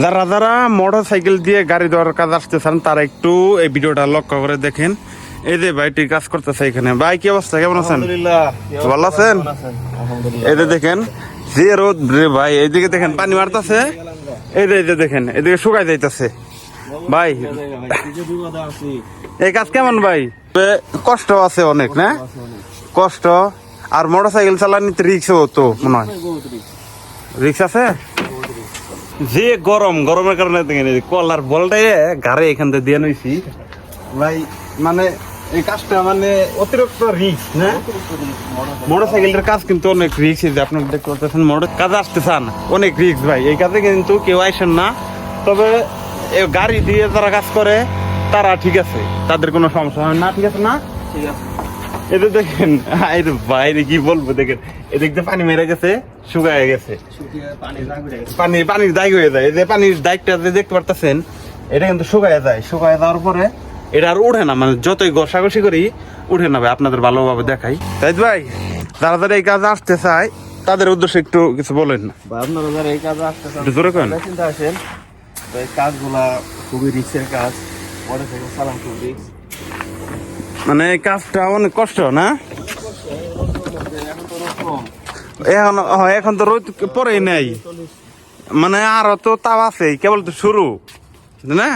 যারা যারা motor cycle দিয়ে গাড়ি দেওয়ার কাজ আসতেছেন তারা একটু এই ভিডিওটা লক্ষ্য করে দেখেন। এই যে ভাইটি কাজ করতেছে এখানে। ভাই কি অবস্থা? কেমন আছেন? ভালো আছেন? এই যে দেখেন যে রোদ রে ভাই এইদিকে দেখেন পানি মারতেছে। এই যে এই যে দেখেন এদিকে শুকাই যাইতেছে। ভাই এই কাজ কেমন ভাই? কষ্ট আছে অনেক না? কষ্ট। আর মোটর সাইকেল চালানিতে রিক্সও তো মনে হয়। রিক্স আছে? যে গরম গরমের কারণে দেখেন কলার বলটাই গাড়ি এখান থেকে দিয়ে নইছি। ভাই মানে এই কাজটা মানে অতিরিক্ত রিক্স না? মোটর সাইকেলের কাজ কিন্তু অনেক রিক্স যে আপনারা দেখতে পাচ্ছেন মোটর কাজে আসতে চান অনেক রিক্স ভাই। এই কাজে কিন্তু কেউ আইসেন না। তবে এই গাড়ি দিয়ে যারা কাজ করে তারা ঠিক আছে তাদের কোনো সমস্যা হয় না ঠিক আছে না? এটা দেখেন যে বাইরে কি বলব দেখেন এদিক দিয়ে পানি মেরে গেছে শুকায় গেছে। পানি পানির দাগ হয়ে যায়। যে পানির দাগটা যে দেখতে পারতেছেন এটা কিন্তু শুকায় যায়। শুকায় যাওয়ার পরে এটা আর উঠে না মানে যতই ঘষাঘষি করি উঠে না ভাই আপনাদের ভালোভাবে দেখাই। তাই ভাই যারা যারা এই কাজ আসতে চায় তাদের উদ্দেশ্যে একটু কিছু বলেন। না আপনারা যারা এই কাজ আসতে একটু জোরে করেন চিন্তা আসেন এই কাজগুলা খুবই রিক্সের কাজ। মোটর সাইকেল চালান খুব রিক্স মানে এই কাজটা অনেক কষ্ট, না? এখন এখন তো রোদ পরেই নাই। মানে আরও তো তাও আছে কেবল তো শুরু, না?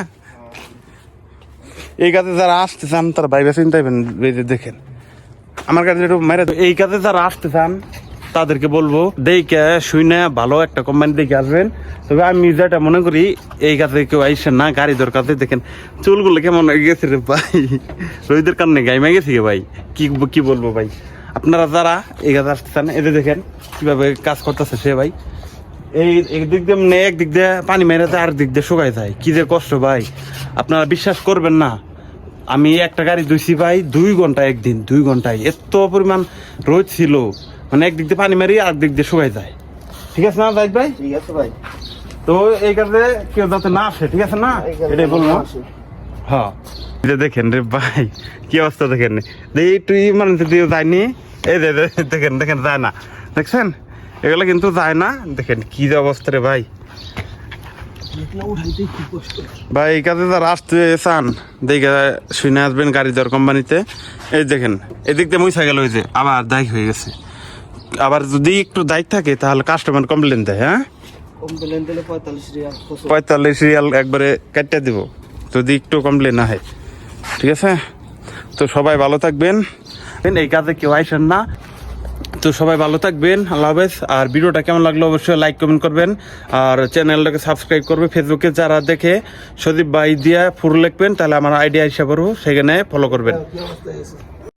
এই কাজে যারা আসতে চান, তারা ভাইবা চিন্তা দেখেন। আমার কাছে একটু মেরে এই কাজে যারা আসতে চান তাদেরকে বলব, দেখে শুনে ভালো একটা কোম্পানি দেখে আসবেন। তবে আমি যেটা মনে করি, এই কাজে কেউ আইসেন না, গাড়ি দরকার দেখেন, চুলগুলো কেমন গেছে রে ভাই। রোহিতের কারণে গাইমা গেছে ভাই। কি কি বলব ভাই? আপনারা যারা এই কাজে আসতে চান এদের দেখেন, কীভাবে কাজ করতেছে সে ভাই। এই একদিক দিয়ে মানে একদিক দিয়ে পানি মেরে যায়, আর দিক দিয়ে শুকায় যায়। কি যে কষ্ট ভাই। আপনারা বিশ্বাস করবেন না। আমি একটা গাড়ি ধুইছি ভাই, দুই ঘণ্টা একদিন, দুই ঘন্টায়। এত পরিমাণ রোদ ছিল। মানে একদিক দিয়ে পানি মারি আর দিক দিয়ে শুকায় যায়। ঠিক আছে না ভাই ভাই? ঠিক আছে ভাই। তো এই কাজে কেউ যাতে না আসে ঠিক আছে না? এটাই বলব। হ্যাঁ। দেখেন রে ভাই কি অবস্থা দেখেন? এই তুই মানে যদি যায়নি এই যে যে- দেখেন দেখেন যায় না। দেখছেন? এগুলো কিন্তু যায় না। দেখেন কি যে অবস্থা রে ভাই। ভাই এই কাজে যারা আসতে চান দেখে শুনে আসবেন গাড়ি দেওয়ার কোম্পানিতে। এই দেখেন এদিক দিয়ে মুইসা গেল হয়েছে আবার দায়ী হয়ে গেছে। আবার যদি একটু দায়িত্ব থাকে তাহলে কাস্টমার কমপ্লেন দেয় হ্যাঁ? কমপ্লেন দিলে পঁয়তাল্লিশ রিয়াল পঁয়তাল্লিশ রিয়াল একবারে কাটতে দিব যদি একটু কমপ্লেন না হয়। ঠিক আছে? তো সবাই ভালো থাকবেন। এই কাজে কেউ আইসেন না। তো সবাই ভালো থাকবেন আল্লাহ হাফেজ। আর ভিডিওটা কেমন লাগল অবশ্যই লাইক কমেন্ট করবেন। আর চ্যানেলটাকে সাবস্ক্রাইব করবে ফেসবুকে যারা দেখে। সদীপ ভাই দিয়া ফুল লিখবেন তাহলে আমার আইডিয়া হিসাবে সেখানে ফলো করবেন।